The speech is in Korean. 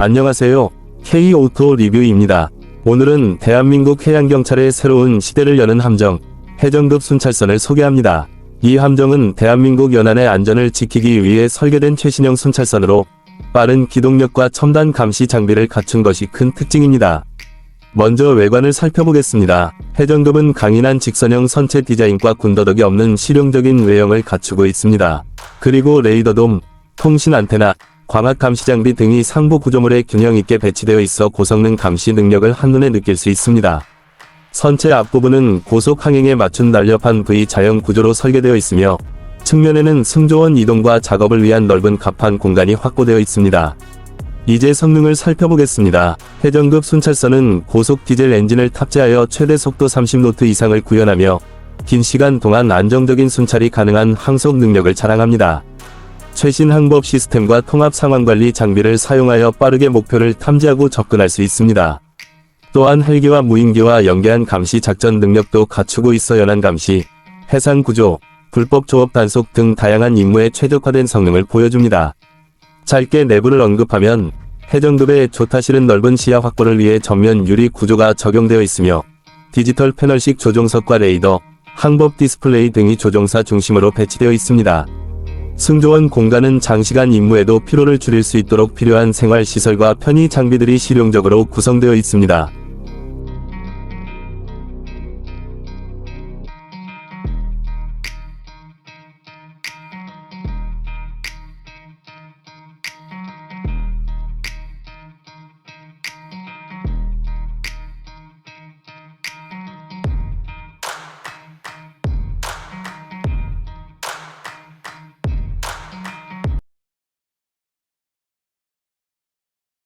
안녕하세요. K-오토 리뷰입니다. 오늘은 대한민국 해양경찰의 새로운 시대를 여는 함정, 해전급 순찰선을 소개합니다. 이 함정은 대한민국 연안의 안전을 지키기 위해 설계된 최신형 순찰선으로 빠른 기동력과 첨단 감시 장비를 갖춘 것이 큰 특징입니다. 먼저 외관을 살펴보겠습니다. 해전급은 강인한 직선형 선체 디자인과 군더더기 없는 실용적인 외형을 갖추고 있습니다. 그리고 레이더돔, 통신 안테나, 광학 감시 장비 등이 상부 구조물에 균형 있게 배치되어 있어 고성능 감시 능력을 한눈에 느낄 수 있습니다. 선체 앞부분은 고속 항행에 맞춘 날렵한 V 자형 구조로 설계되어 있으며 측면에는 승조원 이동과 작업을 위한 넓은 갑판 공간이 확보되어 있습니다. 이제 성능을 살펴보겠습니다. 해전급 순찰선은 고속 디젤 엔진을 탑재하여 최대 속도 30노트 이상을 구현하며 긴 시간 동안 안정적인 순찰이 가능한 항속 능력을 자랑합니다. 최신 항법 시스템과 통합 상황 관리 장비를 사용하여 빠르게 목표를 탐지하고 접근할 수 있습니다. 또한 헬기와 무인기와 연계한 감시 작전 능력도 갖추고 있어 연안 감시, 해상 구조, 불법 조업 단속 등 다양한 임무에 최적화된 성능을 보여줍니다. 짧게 내부를 언급하면 해전급의 조타실은 넓은 시야 확보를 위해 전면 유리 구조가 적용되어 있으며 디지털 패널식 조종석과 레이더, 항법 디스플레이 등이 조종사 중심으로 배치되어 있습니다. 승조원 공간은 장시간 임무에도 피로를 줄일 수 있도록 필요한 생활 시설과 편의 장비들이 실용적으로 구성되어 있습니다.